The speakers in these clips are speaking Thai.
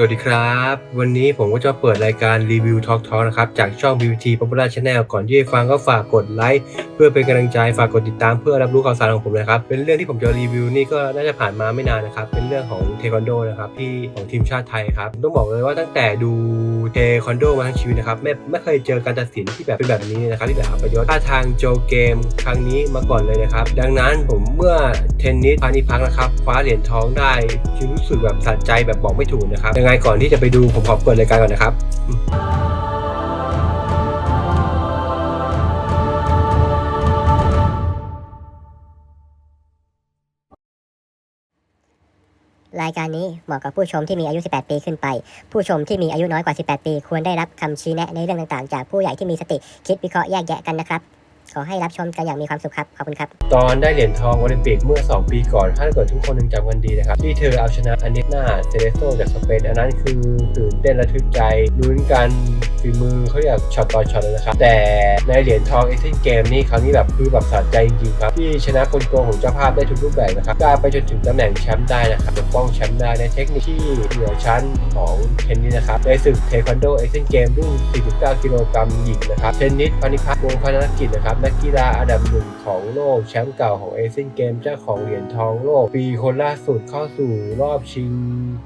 สวัสดีครับ วันนี้ผมก็จะเปิดรายการรีวิวทอล์กทอนะครับ จากช่อง BBT Popular Channel ก่อนที่จะฟังก็ฝากกดไลค์เพื่อเป็นกำลังใจฝากกดติดตามเพื่อรับรู้ข่าวสารของผมนะครับ เป็นเรื่องที่ผมจะรีวิวนี่ก็น่าจะผ่านมาไม่นานนะครับ เป็นเรื่องของเทควันโดนะครับที่ของทีมชาติไทยครับ ต้องบอกเลยว่าตั้งแต่ดูเทควันโดมาทั้งชีวิตนะครับไม่ไม่เคยเจอการตัดสินที่แบบเป็นแบบนี้นะครับที่แบบอัปยศท่าทางโจเกมครั้งนี้มาก่อนเลยนะครับดังนั้นผมเมื่อเทนนิสพานิพักนะครับคว้าเหรียญทองได้รู้สึกแบบสะใจแบบบอกไม่ถูกนะครับไงก่อนที่จะไปดูผมขอเปิดรายการก่อนนะครับรายการนี้เหมาะกับผู้ชมที่มีอายุ 18 ปีขึ้นไป ผู้ชมที่มีอายุน้อยกว่า 18 ปี ควรได้รับคำชี้แนะในเรื่องต่างๆ จากผู้ใหญ่ที่มีสติ คิดวิเคราะห์แยกแยะกันนะครับ ขอให้รับชมกันอย่างมีความสุขครับ ขอบคุณครับ ตอนได้เหรียญทองโอลิมปิกเมื่อ 2 ปีก่อน ถ้าเกิดทุกคนยังจำกันดีนะครับ ที่เธอเอาชนะอนเนตนาเซเลโซจากสเปนอันนั้นคือตื่นเต้นระทึกใจลุ้นกันฝีมือเขาอยากช็อตต่อช็อตเลยนะครับ แต่ในเหรียญทองเอเชียนเกมนี่ครั้งนี้แบบคือแบบสะใจจริงๆครับ ที่ชนะคนโกงของเจ้าภาพได้ทุกรูปแบบนะครับได้ไปจนถึงตำแหน่งแชมป์ได้นะครับปกป้องแชมป์ได้ในเทคนิคที่เหนือชั้นของเทนนิสนะครับในศึกเทควันโดเอเชียนเกมรุ่น 49 กิโลกรัมหญิงนะครับเทนนิสพานิพัฒน์วงพนักกิจนะครับนักกีฬาอันดับหนึ่งของโลก แชมป์เก่าของเอเชียนเกมเจ้าของเหรียญทองโลก ปีคนล่าสุดเข้าสู่รอบชิง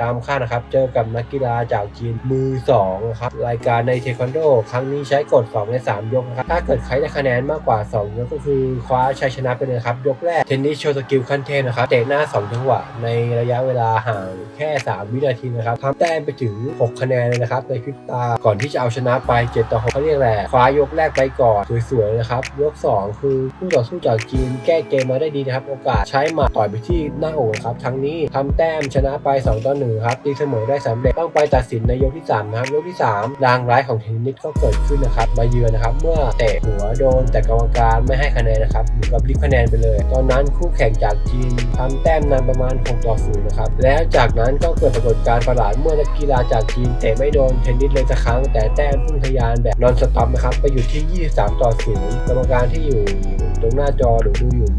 ตามคาดนะครับ เจอกับนักกีฬาจากจีนมือ2ครับรายการในเทควันโด ครั้งนี้ใช้กฎ2ใน3 ยกนะครับถ้าเกิดใครได้คะแนนมากกว่า 2 ยกก็คือคว้าชัยชนะไปเลยครับ ยกแรกเทนนิสโชว์สกิลขั้นเทพนะครับเตะหน้า 2 จังหวะ ในระยะเวลาห่างแค่ 3 วินาทีนะครับทำแต้มไปถึง 6 คะแนนเลยนะครับในพริบตาก่อนที่จะเอาชนะไป7ต่อ6เขาเรียกแหละคว้ายกแรกไปก่อนสวยๆนะครับยก 2 คือผู้ต่อสู้จากจีนแก้เกมมาได้ดีนะครับ โอกาสใช้หมัดต่อยไปที่หน้าอกครับทั้งนี้ทำแต้มชนะไป2ต่อ1ครับตีเสมอได้สำเร็จต้องไปตัดสินในยกที่3นะครับยกที่3รางร้ายของเทนนิสก็เกิดขึ้นนะครับมาเยือนนะครับเมื่อเตะหัวโดนแต่กรรมการไม่ให้คะแนนนะครับหมือกับลิบคะแนนไปเลย ตอนนั้นคู่แข่งจากจีนทำแต้มนำประมาณ6ต่อ0นะครับแล้วจากนั้นก็เกิดปรากฏการณ์ประหลาดเมื่อนักกีฬาจากจีนเตะไม่โดนเทนนิสเลยสักครั้งแต่แต้มพุ่งทะยานแบบนอนสต็อปนะครับไปอยู่ที่ 23 ต่อ0กรรมการที่อยู่ตรงหน้าจอหรือดูอยู่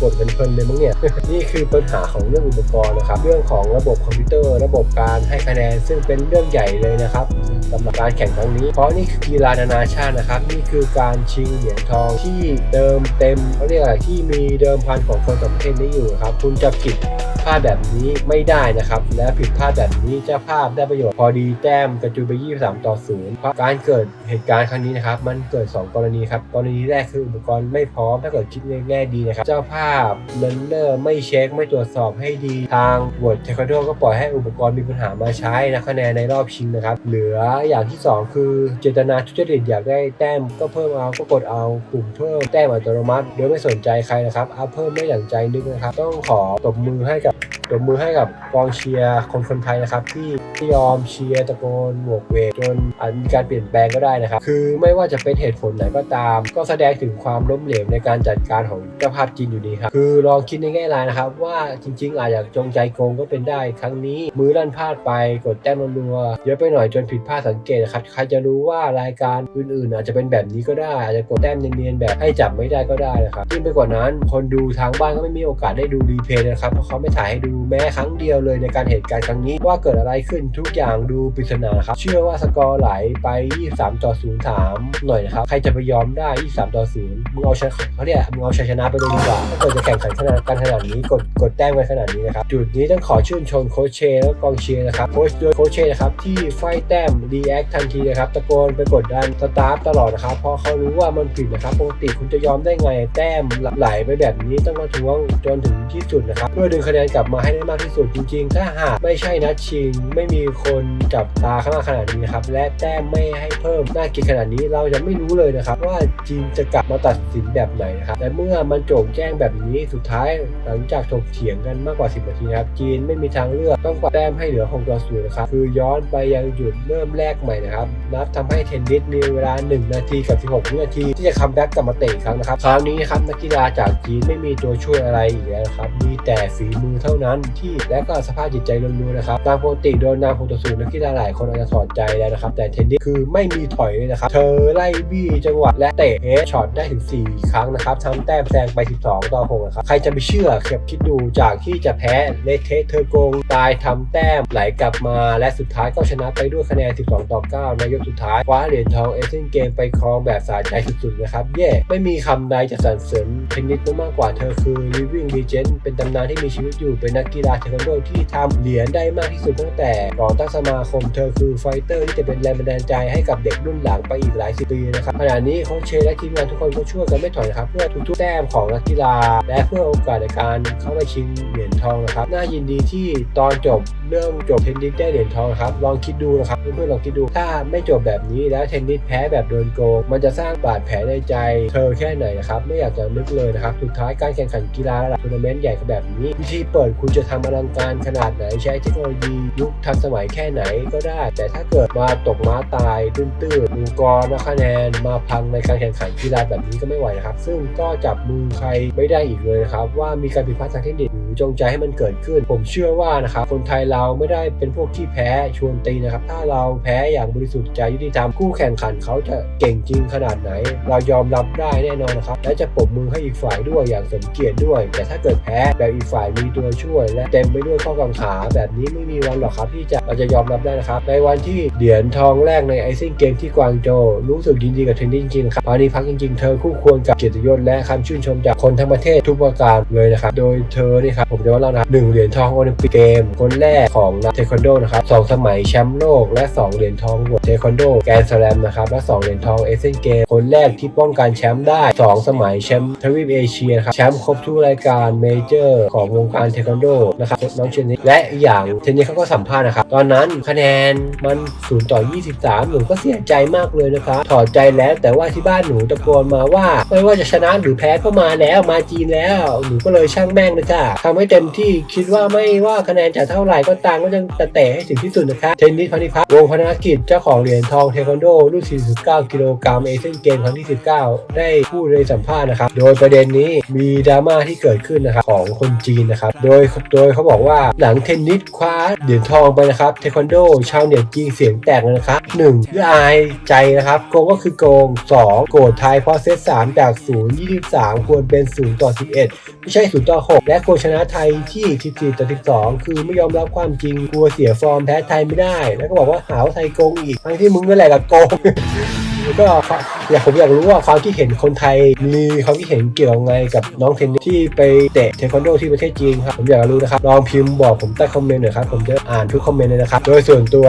กดเป็นเพลินเลยมั้งเนี่ย นี่คือปัญหาของเรื่องอุปกรณ์นะครับ เรื่องของระบบคอมพิวเตอร์ ระบบการให้คะแนน ซึ่งเป็นเรื่องใหญ่เลยนะครับสำหรับการแข่งครั้งนี้ เพราะนี่คือกีฬานานาชาตินะครับ นี่คือการชิงเหรียญทองที่เติมเต็มเขาเรียกอะไรที่มีเดิมพันของคนสองประเทศนี้อยู่ครับ คุณจะผิดพลาดแบบนี้ไม่ได้นะครับ และผิดพลาดแบบนี้เจ้าภาพได้ประโยชน์พอดีแต้มกระจุยไป 23 ต่อ0เพราะการเกิดเหตุการณ์ครั้งนี้นะครับ มันเกิด 2 กรณีครับ กรณีแรกคืออุปกรณ์ไม่พร้อม ถ้าเกิดคิดในแง่ดีนะครับ เจ้าภาพเลนเนอร์ไม่เช็คไม่ตรวจสอบให้ดี ทางบทเทควันโดก็ปล่อยให้อุปกรณ์มีปัญหามาใช้นะคะแนนในรอบชิงนะครับ เหลืออย่างที่ 2 คือเจตนาทุจริตอยากได้แต้มก็เพิ่มเอาก็กดเอาปุ่มเพิ่มแต้มอัตโนมัติโดยไม่สนใจใครนะครับเอาเพิ่มไม่อย่างใจนึกนะครับ ต้องขอตบมือให้กับตบมือให้กับกองเชียร์คนคนไทยนะครับที่ที่ยอมเชียร์ตะโกนโหวกเวกจนอาจมีการเปลี่ยนแปลงก็ได้นะครับ คือไม่ว่าจะเป็นเหตุผลไหนก็ตาม ก็แสดงถึงความล้มเหลวในการจัดการของเจ้าภาพจีนอยู่ดีครับ คือลองคิดในแง่ร้ายนะครับ ว่าจริง ๆ อาจจะจงใจโกงก็เป็นได้ ครั้งนี้มือลั่นพลาดไปกดแต้มรัวเยอะไปหน่อยจนผิดพลาดสังเกตนะครับใครจะรู้ว่ารายการอื่นๆ อาจจะเป็นแบบนี้ก็ได้ อาจจะกดแต้มเนียนๆแบบให้จับไม่ได้ก็ได้นะครับยิ่งไปกว่านั้น คนดูทางบ้านก็ไม่มีโอกาสได้ดูรีเพย์นะครับเพราะเขาไม่ถ่ายให้ดูแม้ครั้งเดียวเลยในการเหตุการณ์ครั้งนี้ว่าเกิดอะไรขึ้นทุกอย่างดูปริศนาครับเชื่อว่าสกอร์ไหลไป 23 ต่อ0ถามหน่อยนะครับใครจะไปยอมได้ 23 ต่อ 0มึงเอาชนะเขาเรียกมึงเอาชัยชนะไปเลยดีกว่าถ้าเกิดจะแข่งขันขนาดกันขนาดนี้กดกดแต้มกันขนาดนี้นะครับจุดนี้ต้องขอชื่นชมโคชเชและกองเชียร์นะครับโค้ชด้วยโคชเชนะครับที่ไฟแต้มรีแอคทันทีนะครับตะโกนไปกดดันสตาฟตลอดนะครับเพราะเขารู้ว่ามันผิดนะครับปกติคุณจะยอมได้ไงแต้มไหลไปแบบนี้ต้องมาทวงจนถึงที่สุดนะครับเพื่อดึงคะแนนกลับมาให้ได้มากที่สุดจริงๆ ถ้าหากไม่ใช่นัดชิง ไม่มีคนจับตาเข้ามาขนาดนี้นะครับและแต้มไม่ให้เพิ่มน่ากลียดขนาดนี้เราจะไม่รู้เลยนะครับว่าจีนจะกลับมาตัดสินแบบไหนนะครับแต่เมื่อมันโจงแจ้งแบบนี้สุดท้ายหลังจากถกเถียงกันมากกว่า 10 นาทีนะครับจีนไม่มีทางเลือกต้องกวาดแต้มให้เหลือ6ต่อ0นะครับคือย้อนไปยังจุดเริ่มแรรกใหม่นะครับ นับทำให้เทนนิสมีเวลา 1 นาทีกับ16วินาที ที่จะคัมแบ็กกลับมาเตะอีกครั้งนะครับ คราวนี้นะครับนักกีฬาจากจีนไม่มีตัวช่วยอะไรอีกแล้วครับ มีแต่ฝีมือเท่านั้นที่และก็สภาพจิตใจล้วนๆนะครับตามปกติโดนนำ6ต่อ0นักกีฬาหลายคนอาจจะถอดใจแล้วนะครับ แต่เทนนิสคือไม่มีถอยเลยนะครับ เธอไล่บี้จังหวะและเตะเฮดช็อตได้ถึง 4 ครั้งนะครับทำแต้มแซงไป 12 ต่อ6นะครับ ใครจะไปเชื่อเขียบคิดดูจากที่จะแพ้เลเทสเธอโกงตายทำแต้มไหลกลับมา และสุดท้ายก็ชนะไปด้วยคะแนน12ต่อ 9 ในยกสุดท้ายคว้าเหรียญทองเอเชียนเกมไปครองแบบสะใจสุดๆนะครับเย่ไม่มีคำใดจะสรรเสริญเทนนิสมากกว่าเธอคือ living legend เป็นตำนานที่มีชีวิตอยู่เป็นนักกีฬาเทควันโดที่ทำเหรียญได้มากที่สุดตั้งแต่ก่อนตั้งสมาคมเธอคือไฟเตอร์ที่จะเป็นแรงบันดาลใจให้กับเด็กรุ่นหลังไปอีกหลายสิบปีนะครับขณะนี้โค้ชเชและทีมงานทุกคนก็ช่วยกันไม่ถอยนะครับเพื่อทุกๆแต้มของนักกีฬา และเพื่อโอกาสในการเข้าไปชิงเหรียญทองนะครับน่ายินดีที่ตอนจบเรื่องจบเทนนิสได้เหรียญทองครับลองคิดดูนะครับเพื่อนๆลองคิดดูถ้าไม่จบแบบนี้แล้วเทนนิสแพ้แบบโดนโกง มันจะสร้างบาดแผลในใจ เธอแค่ไหนนะครับ ไม่อยากจะนึกเลยนะครับ สุดท้ายการแข่งขันกีฬาระดับทัวร์นาเมนต์ใหญ่แบบนี้ วิธีเปิดคุณจะทำอลังการขนาดไหนใช้เทคโนโลยียุคทันสมัยแค่ไหนก็ได้ แต่ถ้าเกิดมาตกม้าตายตื้นๆดูกรนะคะแนนมาพังในการแข่งขันกีฬาแบบนี้ก็ไม่ไหวนะครับ ซึ่งก็จับมือใครไม่ได้อีกเลยนะครับว่ามีการผิดพลาดทางเทคนิค จงใจให้มันเกิดขึ้น ผมเชื่อว่านะครับคนไทยเราไม่ได้เป็นพวกที่แพ้ชวนตีนะครับ ถ้าเราแพ้อย่างบริสุทธิ์ใจยุติธรรมคู่แข่งขันเขาจะเก่งจริงขนาดไหน เรายอมรับได้แน่นอนนะครับ และจะปรบมือให้อีกฝ่ายด้วยอย่างสมเกียรติด้วย แต่ถ้าเกิดแพ้แบบอีกฝ่ายมีตัวช่วย และเต็มไปด้วยข้อกังขาแบบนี้ไม่มีวันหรอกครับที่จะเราจะยอมรับได้นะครับ ในวันที่เหรียญทองแรกในไอซิ่งเกมที่กวางโจวรู้สึกยินดีกับเทนนิสจริงๆครับปานีพักจริงๆ เธอคู่ควรกับเกียรติยศและคำชื่นชมจากคนทั้งประเทศทุกประการเลยนะครับ โดยเธอนี่ครับผมจะว่าเล่านะครับหนึ่งเหรียญทองโอลิมปิกเกม คนแรกของนักเทควันโดนะครับสองสมัยแชมป์โลก และสองเหรียญทองบวกเทควันโดแกรนด์สแลมนะครับและสองเหรียญทองเอเชียนเกม คนแรกที่ป้องกันแชมป์ได้สองสมัยแชมป์ทวีปเอเชียครับแชมป์ครบทุกรายการเมเจอร์ของวงการเทควันโดนะครับน้องเชนนิสและอีอย่างเทนนิสเขาก็สัมภาษณ์นะครับตอนนั้นคะแนนมัน0ต่อ 23หนูก็เสียใจมากเลยนะครับถอดใจแล้วแต่ว่าที่บ้านหนูตะโกนมาว่า ไม่ว่าจะชนะหรือแพ้ก็มาแล้วมาจีนแล้วหนูก็เลยช่างแม่งนะจ้ะทำให้เต็มที่คิดว่าไม่ว่าคะแนนจะเท่าไหร่ก็ตามก็ยังจะเตะให้ถึงที่สุดนะครับเทนนิสพันิพัฒน์วงพนักกิจเจ้าของเหรียญทองเทควันโดรุ่น 49 กิโลกรัมเอเชียนเกมครั้งที่ 19 ได้พูดในสัมภาษณ์นะครับ โดยประเด็นนี้มีดราม่าที่เกิดขึ้นนะครับของคนจีนนะครับ โดยโดยเขาบอกว่าหลังเทนนิสคว้าเหรียญทองไปนะครับเทควันโดชาวเน็ตจีนเสียงแตกนะครับหนึ่งด้วยอายใจนะครับโกงก็คือโกง 2 โกรธไทยเพราะเซต3จาก 0 23 ควรเป็น 0 ต่อ 11 ไม่ใช่ 0 ต่อ 6 และควรชนะไทยที่ 14 ต่อ 12 คือไม่ยอมรับความจริงกลัวเสียฟอร์มแพ้ไทยไม่ได้ แล้วก็บอกว่าหาว่าไทยโกงอีกทั้งที่มึงนั่นแหละกับโกงก็ อยากผมอยากรู้ว่าความคิดเห็นคนไทยมีความคิดเห็นเกี่ยวไงกับน้องเทนนิสที่ไปเตะเทควันโดที่ประเทศจีนครับผมอยากรู้นะครับลองพิมพ์บอกผมใต้คอมเมนต์หน่อยครับผมจะอ่านทุกคอมเมนต์เลยนะครับโดยส่วนตัว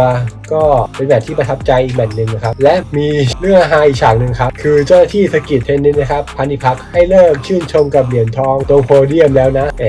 ก็เป็นแบบที่ประทับใจอีกแบบหนึ่งนะครับและมีเรื่องไฮอีกฉากหนึ่งครับคือเจ้าหน้าที่สกิดเทนนิสนะครับพันธิพักให้เลิกชื่นชมกับเหรียญทองตรงโพเดียมแล้วนะแหม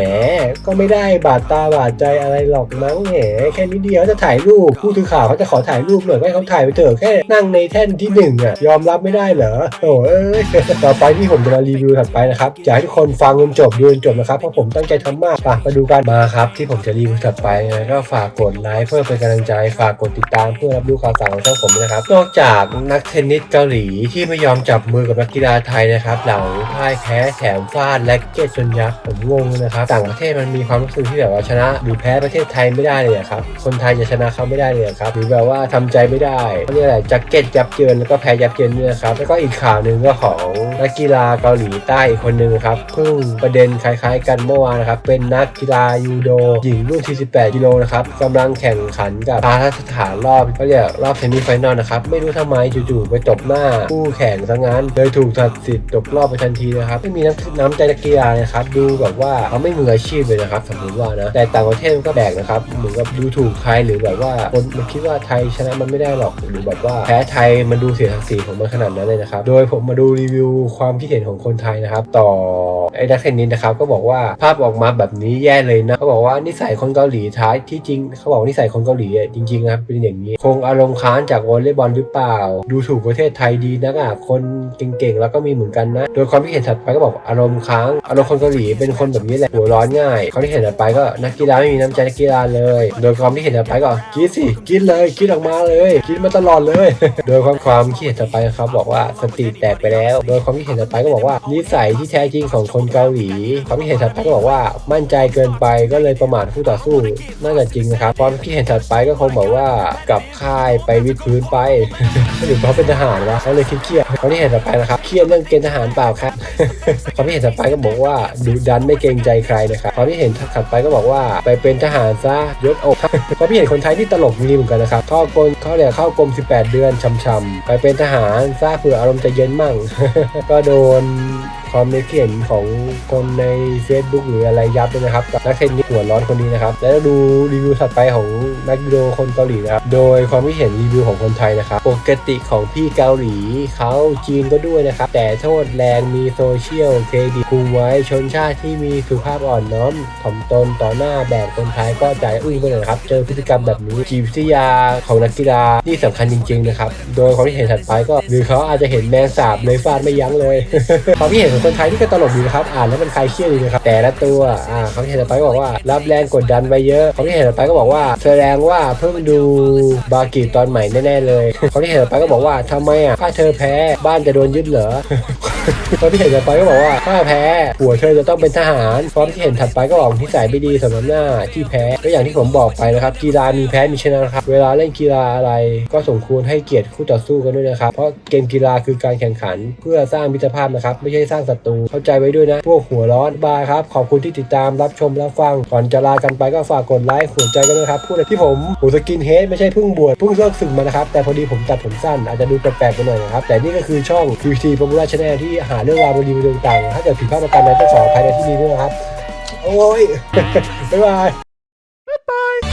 ก็ไม่ได้บาดตาบาดใจอะไรหรอกมั้งแหมแค่นิดเดียวจะถ่ายรูปผู้ถือข่าวเขาจะขอถ่ายรูปหน่อยให้เขาถ่ายไปเถอะแค่นั่งในแท่นที่หนึ่งอะยอมรับไม่ได้เหรอโอ้ยต่อไปที่ผมจะมารีวิวถัดไปนะครับอยากให้ทุกคนฟังจนจบดูจนจบนะครับเพราะผมตั้งใจทำมากอะมาดูกันมาครับ ที่ผมจะรีวิวถัดไปนะก็ฝากกดไลค์เพื่อเป็นกำลังใจฝากกดติดตามเพื่อรับรู้ข่าวสารของช่องผมนะครับนอกจากนักเทนนิสเกาหลีที่ไม่ยอมจับมือกับนักกีฬาไทยนะครับหลังพ่ายแพ้แถมฟาดและเกตจนยักษ์ผมงงนะครับต่างประเทศมันมีความรู้สึกที่แบบว่าชนะหรือแพ้ประเทศไทยไม่ได้เลยครับคนไทยจะชนะเขาไม่ได้เลยครับหรือแบบว่าทำใจไม่ได้เขาเรียกอะจักเก็ตยับเยินแล้วก็แพ้ยับเยินเนี่ยนะครับแล้วก็อีกข่าวหนึ่งก็ของนักกีฬาเกาหลีใต้อีกคนหนึ่งครับเพิ่งประเด็นคล้ายๆ กันเมื่อวานนะครับ เป็นนักกีฬายูโดหญิงรุ่น 48 กิโลนะครับกำลังแข่งขันกับปาทัสถานรอบเขาเรียกรอบเทนนิไฟนอลนะครับ ไม่รู้ทำไมจู่ๆไปตบหน้าคู่แข่งซะงั้นเลยถูกตัดสิทธิ์ตกรอบไปทันทีนะครับไม่มีน้ำน้ำใจนักกีฬานะครับดูแบบว่าเขาไม่มืออาชีพเลยนะครับสมมติว่านะแต่ต่างประเทศมันก็แบกนะครับเหมือนกับดูถูกไทยหรือแบบว่าคนมันคิดว่าไทยชนะมันไม่ได้หรอกหรือแบบว่าแพ้ไทยมันดูเสียศักดิ์ศรีของมันขนาดนั้นเลยเลยนะครับ โดยผมมาดูรีวิวความคิดเห็นของคนไทยนะครับ ต่อไอ้นักเทนนิสนะครับ ก็บอกว่าภาพออกมาแบบนี้แย่เลยนะเขาบอกว่านิสัยคนเกาหลีท้ายที่จริง เขาบอกนิสัยคนเกาหลีจริงๆนะครับเป็นอย่างนี้ คงอารมณ์ค้านจากวอลเลย์บอลหรือเปล่า ดูถูกประเทศไทยดีนักอะคนเก่งๆ แล้วก็มีเหมือนกันนะ โดยความคิดเห็นถัดไปก็บอกอารมณ์ค้างอารมณ์คนเกาหลีเป็นคนแบบนี้แหละหัวร้อนง่ายความคิดเห็นถัดไปก็นักกีฬาไม่มีน้ำใจนักกีฬาเลย โดยความคิดเห็นถัดไปก็กรีดสิกรีดเลยกรีดออกมาเลยกรีดมาตลอดเลย โดยความความคิดเห็นถัดไปครับบอกว่าสติแตกไปแล้ว โดยความคิดเห็นถัดไปก็บอกว่านิสัยที่แท้จริงของคนเกาหลีความคิดเห็นถัดไปก็บอกว่ามั่นใจเกินไปก็เลยประมาทคู่ต่อสู้น่าจะจริงนะครับความคิดเห็นถัดไปก็คงบอกว่ากลับค่ายไปวิดพื้นไปหรือเขาเป็นทหารวะเขาเลยเครียดความคิดเห็นถัดไปนะครับเครียดเรื่องเกณฑ์ทหารเปล่าครับ ความที่เห็นถัดไปก็บอกว่าดุดันไม่เกรงใจใครนะครับความที่เห็นถัดไปก็บอกว่า ไปเป็นทหารซะยศอกความที่เห็นคนไทยที่ตลกมีเหมือนกันนะครับเข้ากลมเขาเรียกเข้ากลม 18 เดือนช้ำๆไปเป็นทหารซะเผื่ออารมณ์จะเย็นมั่งก็โดนความในเห็นของคนใน Facebook หรืออะไรยับเลยนะครับกับนักเทนนิสหัวร้อนคนนี้นะครับ แล้วดูรีวิวถัดไปของนักยูโดคนเกาหลีนะครับ โดยความคิดเห็นรีวิวของคนไทยนะครับ ปกติของพี่เกาหลีเขาจีนก็ด้วยนะครับ แต่โทษแรงมีโซเชียลเครดิตคุมไว้ชนชาติที่มีสุภาพอ่อนน้อมถ่อมตนต่อหน้าแบบคนไทยก็ใจอุ้ยไปเลยนะครับ เจอพฤติกรรมแบบนี้จีบวิทยาของนักกีฬานี่สำคัญจริง ๆ นะครับ โดยความคิดเห็นถัดไปก็ หรือเขาอาจจะเห็นแมงสาบเลยฟาดไม่ยั้งเลยความคิดเห็นือนคนไทยที่ก็ตลกดีนะครับ อ่านแล้วมันคลายเครียดดีนะครับ แต่ละตัว อ่าเขาที่เห็นต่อไปก็บอกว่า รับแรงกดดันไปเยอะเขาที่เห็นต่อไปก็บอกว่า แสดงว่าเพิ่งดูบากิตอนใหม่แน่ๆเลยเขาที่เห็นต่อไปก็บอกว่าทำไมอะถ้าเธอแพ้บ้านจะโดนยึดเหรอ ความคิดเห็นต่อไปก็บอกว่าถ้าแพ้ผัวเธอจะต้องเป็นทหารความคิดเห็นถัดไปก็บอกนิสัยไม่ดีสำหรับหน้าที่แพ้ก็อย่างที่ผมบอกไปนะครับ กีฬามีแพ้มีชนะครับ เวลาเล่นกีฬาอะไรก็สมควรให้เกียรติคู่ต่อสู้กันด้วยนะครับ เพราะเกมกีฬาคือการแข่งขัน เพื่อสร้างมิตรภาพนะครับ ไม่ใช่สร้างศัตรูเข้าใจไว้ด้วยนะ พวกหัวร้อนบายครับ ขอบคุณที่ติดตามรับชมรับฟัง ก่อนจะลากันไปก็ฝากกดไลค์หัวใจกันด้วยครับพูดเลยที่ผมหูสกินเฮดไม่ใช่เพิ่งบวชเพิ่งเลิกสึกมานะครับแต่พอดีผมตัดผมสั้นอาจจะดูแปลกๆไปหน่อยนะครับแต่นี่ก็คือช่อง QT Popular Channel ที่หาเรื่องราวบริดีๆต่างๆถ้าเกิดผิดพลาดประการใดต้องออภายในที่นี้ด้วยนะครับ โอ้ยบ๊ายบาย บ๊ายบาย